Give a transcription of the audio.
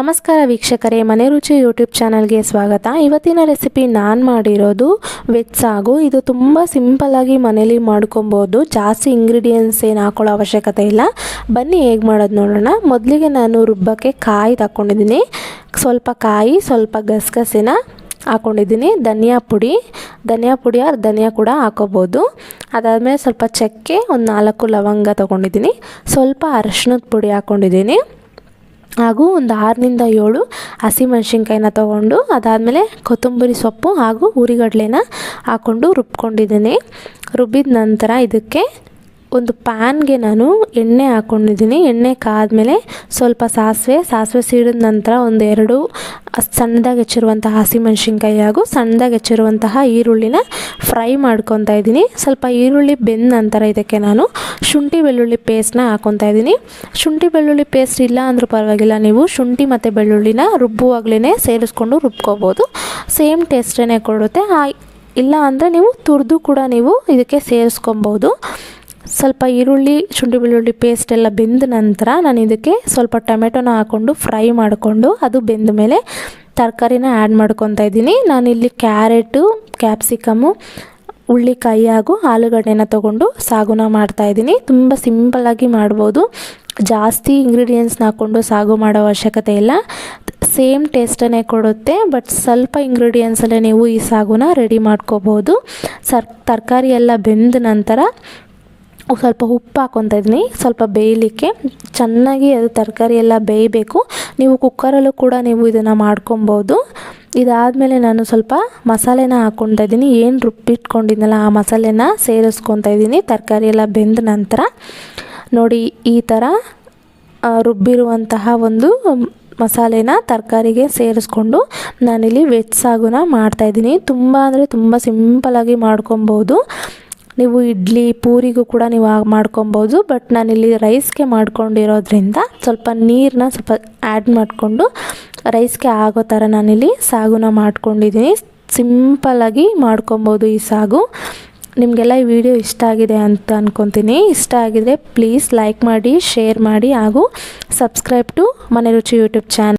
ನಮಸ್ಕಾರ ವೀಕ್ಷಕರೇ, ಮನೆ ರುಚಿ ಯೂಟ್ಯೂಬ್ ಚಾನಲ್ಗೆ ಸ್ವಾಗತ. ಇವತ್ತಿನ ರೆಸಿಪಿ ನಾನು ಮಾಡಿರೋದು ವೆಜ್ ಸಾಗು. ಇದು ತುಂಬ ಸಿಂಪಲ್ಲಾಗಿ ಮನೇಲಿ ಮಾಡ್ಕೊಬೋದು. ಜಾಸ್ತಿ ಇಂಗ್ರೀಡಿಯೆಂಟ್ಸ್ ಏನು ಹಾಕೊಳ್ಳೋ ಅವಶ್ಯಕತೆ ಇಲ್ಲ. ಬನ್ನಿ ಹೇಗೆ ಮಾಡೋದು ನೋಡೋಣ. ಮೊದಲಿಗೆ ನಾನು ರುಬ್ಬಕ್ಕೆ ಕಾಯಿ ತಗೊಂಡಿದ್ದೀನಿ ಸ್ವಲ್ಪ ಕಾಯಿ, ಸ್ವಲ್ಪ ಗಸಗಸಿನ ಹಾಕ್ಕೊಂಡಿದ್ದೀನಿ ಧನಿಯಾ ಪುಡಿ. ಧನಿಯಾ ಪುಡಿ ಆರ್ ಧನಿಯಾ ಕೂಡ ಹಾಕೋಬೋದು. ಅದಾದಮೇಲೆ ಸ್ವಲ್ಪ ಚಕ್ಕೆ, ಒಂದು ನಾಲ್ಕು ಲವಂಗ ತೊಗೊಂಡಿದ್ದೀನಿ ಸ್ವಲ್ಪ ಅರಶಿನದ ಪುಡಿ ಹಾಕ್ಕೊಂಡಿದ್ದೀನಿ ಹಾಗೂ ಒಂದು ಆರರಿಂದ ಏಳು ಹಸಿಮೆಣ್ಸಿನ್ಕಾಯಿನ ತೊಗೊಂಡು ಅದಾದಮೇಲೆ ಕೊತ್ತಂಬರಿ ಸೊಪ್ಪು ಹಾಗೂ ಹುರಿಗಡಲೆನ ಹಾಕ್ಕೊಂಡು ರುಬ್ಕೊಂಡಿದ್ದೀನಿ. ರುಬ್ಬಿದ ನಂತರ ಇದಕ್ಕೆ ಒಂದು ಪ್ಯಾನ್ಗೆ ನಾನು ಎಣ್ಣೆ ಹಾಕ್ಕೊಂಡಿದ್ದೀನಿ ಎಣ್ಣೆ ಕಾದ್ಮೇಲೆ ಸ್ವಲ್ಪ ಸಾಸಿವೆ ಸಾಸಿವೆ ಸೀಡಿದ ನಂತರ ಒಂದು ಎರಡು ಸಣ್ಣದಾಗಿ ಹೆಚ್ಚಿರುವಂತಹ ಹಸಿಮೆಣ್ಸಿನ್ಕಾಯಿ ಹಾಗೂ ಸಣ್ಣದಾಗಿ ಹೆಚ್ಚಿರುವಂತಹ ಈರುಳ್ಳಿನ ಫ್ರೈ ಮಾಡ್ಕೊತಾ ಇದ್ದೀನಿ. ಸ್ವಲ್ಪ ಈರುಳ್ಳಿ ಬೆಂದ ನಂತರ ಇದಕ್ಕೆ ನಾನು ಶುಂಠಿ ಬೆಳ್ಳುಳ್ಳಿ ಪೇಸ್ಟ್ನ ಹಾಕ್ಕೊತಾ ಇದ್ದೀನಿ. ಶುಂಠಿ ಬೆಳ್ಳುಳ್ಳಿ ಪೇಸ್ಟ್ ಇಲ್ಲ ಅಂದರೂ ಪರವಾಗಿಲ್ಲ, ನೀವು ಶುಂಠಿ ಮತ್ತು ಬೆಳ್ಳುಳ್ಳಿನ ರುಬ್ಬುವಾಗಲೇ ಸೇರಿಸ್ಕೊಂಡು ರುಬ್ಕೋಬೋದು. ಸೇಮ್ ಟೇಸ್ಟೇ ಕೊಡುತ್ತೆ. ಇಲ್ಲ ಅಂದರೆ ನೀವು ತುರಿದು ಕೂಡ ನೀವು ಇದಕ್ಕೆ ಸೇರಿಸ್ಕೊಬೋದು. ಸ್ವಲ್ಪ ಈರುಳ್ಳಿ, ಶುಂಠಿ ಬೆಳ್ಳುಳ್ಳಿ ಪೇಸ್ಟ್ ಎಲ್ಲ ಬೆಂದ ನಂತರ ನಾನು ಇದಕ್ಕೆ ಸ್ವಲ್ಪ ಟೊಮೆಟೊನ ಹಾಕ್ಕೊಂಡು ಫ್ರೈ ಮಾಡಿಕೊಂಡು ಅದು ಬೆಂದ ಮೇಲೆ ತರಕಾರಿನ ಆ್ಯಡ್ ಮಾಡ್ಕೊತಾ ಇದ್ದೀನಿ. ನಾನಿಲ್ಲಿ ಕ್ಯಾರೆಟು ಕ್ಯಾಪ್ಸಿಕಮ್ಮು ಹುಳ್ಳಿಕಾಯಿ ಹಾಗೂ ಆಲೂಗಡ್ಡೆನ ತೊಗೊಂಡು ಸಾಗುನ ಮಾಡ್ತಾಯಿದ್ದೀನಿ ತುಂಬ ಸಿಂಪಲ್ಲಾಗಿ ಮಾಡ್ಬೋದು. ಜಾಸ್ತಿ ಇಂಗ್ರೀಡಿಯೆಂಟ್ಸ್ನ ಹಾಕ್ಕೊಂಡು ಸಾಗು ಮಾಡೋ ಅವಶ್ಯಕತೆ ಇಲ್ಲ. ಸೇಮ್ ಟೇಸ್ಟನ್ನೇ ಕೊಡುತ್ತೆ ಬಟ್ ಸ್ವಲ್ಪ ಇಂಗ್ರೀಡಿಯೆಂಟ್ಸಲ್ಲೇ ನೀವು ಈ ಸಾಗುನ ರೆಡಿ ಮಾಡ್ಕೋಬೋದು. ಸರ್, ತರಕಾರಿ ಎಲ್ಲ ಬೆಂದ ನಂತರ ಸ್ವಲ್ಪ ಉಪ್ಪು ಹಾಕೊತಾ ಇದ್ದೀನಿ ಸ್ವಲ್ಪ ಬೇಯಲಿಕ್ಕೆ. ಚೆನ್ನಾಗಿ ಅದು ತರಕಾರಿ ಎಲ್ಲ ಬೇಯಬೇಕು. ನೀವು ಕುಕ್ಕರಲ್ಲೂ ಕೂಡ ನೀವು ಇದನ್ನು ಮಾಡ್ಕೊಬೋದು. ಇದಾದಮೇಲೆ ನಾನು ಸ್ವಲ್ಪ ಮಸಾಲೆನ ಹಾಕ್ಕೊತಾ ಇದ್ದೀನಿ ಏನು ರುಬ್ಬಿಟ್ಕೊಂಡಿದ್ನಲ್ಲ ಆ ಮಸಾಲೆನ ಸೇರಿಸ್ಕೊತಾ ಇದ್ದೀನಿ ತರಕಾರಿ ಎಲ್ಲ ಬೆಂದ ನಂತರ ನೋಡಿ ಈ ಥರ ರುಬ್ಬಿರುವಂತಹ ಒಂದು ಮಸಾಲೆನ ತರಕಾರಿಗೆ ಸೇರಿಸ್ಕೊಂಡು ನಾನಿಲ್ಲಿ ವೆಜ್ ಸಾಗುನ ಮಾಡ್ತಾಯಿದ್ದೀನಿ ತುಂಬ ಅಂದರೆ ತುಂಬ ಸಿಂಪಲಾಗಿ ಮಾಡ್ಕೊಬೋದು. ನೀವು ಇಡ್ಲಿ ಪೂರಿಗೂ ಕೂಡ ನೀವು ಮಾಡ್ಕೊಬೋದು ಬಟ್ ನಾನಿಲ್ಲಿ ರೈಸ್ಗೆ ಮಾಡ್ಕೊಂಡಿರೋದ್ರಿಂದ ಸ್ವಲ್ಪ ನೀರನ್ನ ಸ್ವಲ್ಪ ಆ್ಯಡ್ ಮಾಡಿಕೊಂಡು ರೈಸ್ಗೆ ಆಗೋ ಥರ ನಾನಿಲ್ಲಿ ಸಾಗುನ ಮಾಡ್ಕೊಂಡಿದ್ದೀನಿ. ಸಿಂಪಲಾಗಿ ಮಾಡ್ಕೊಬೋದು ಈ ಸಾಗು. ನಿಮಗೆಲ್ಲ ಈ ವಿಡಿಯೋ ಇಷ್ಟ ಆಗಿದೆ ಅಂತ ಅಂದ್ಕೊತೀನಿ ಇಷ್ಟ ಆಗಿದರೆ ಪ್ಲೀಸ್ ಲೈಕ್ ಮಾಡಿ ಶೇರ್ ಮಾಡಿ ಹಾಗೂ ಸಬ್ಸ್ಕ್ರೈಬ್ ಟು ಮನೆ ರುಚಿ ಯೂಟ್ಯೂಬ್ ಚಾನಲ್